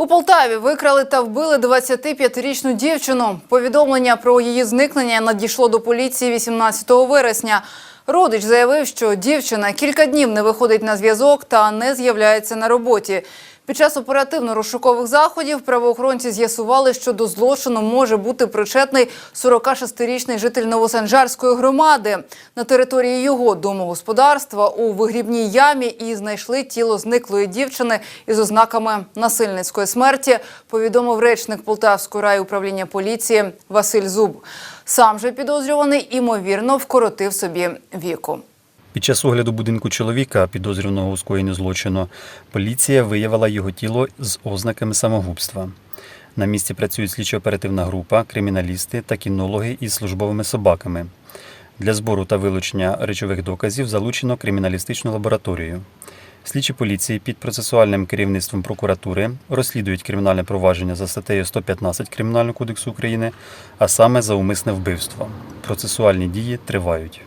У Полтаві викрали та вбили 25-річну дівчину. Повідомлення про її зникнення надійшло до поліції 18 вересня. Родич заявив, що дівчина кілька днів не виходить на зв'язок та не з'являється на роботі. Під час оперативно-розшукових заходів правоохоронці з'ясували, що до злочину може бути причетний 46-річний житель Новосанжарської громади. На території його домогосподарства у вигрібній ямі і знайшли тіло зниклої дівчини із ознаками насильницької смерті, повідомив речник Полтавської райуправління поліції Василь Зуб. Сам же підозрюваний імовірно вкоротив собі віку. Під час огляду будинку чоловіка, підозрюваного у скоєнні злочину, поліція виявила його тіло з ознаками самогубства. На місці працюють слідчо-оперативна група, криміналісти та кінологи із службовими собаками. Для збору та вилучення речових доказів залучено криміналістичну лабораторію. Слідчі поліції під процесуальним керівництвом прокуратури розслідують кримінальне провадження за статтею 115 Кримінального кодексу України, а саме за умисне вбивство. Процесуальні дії тривають.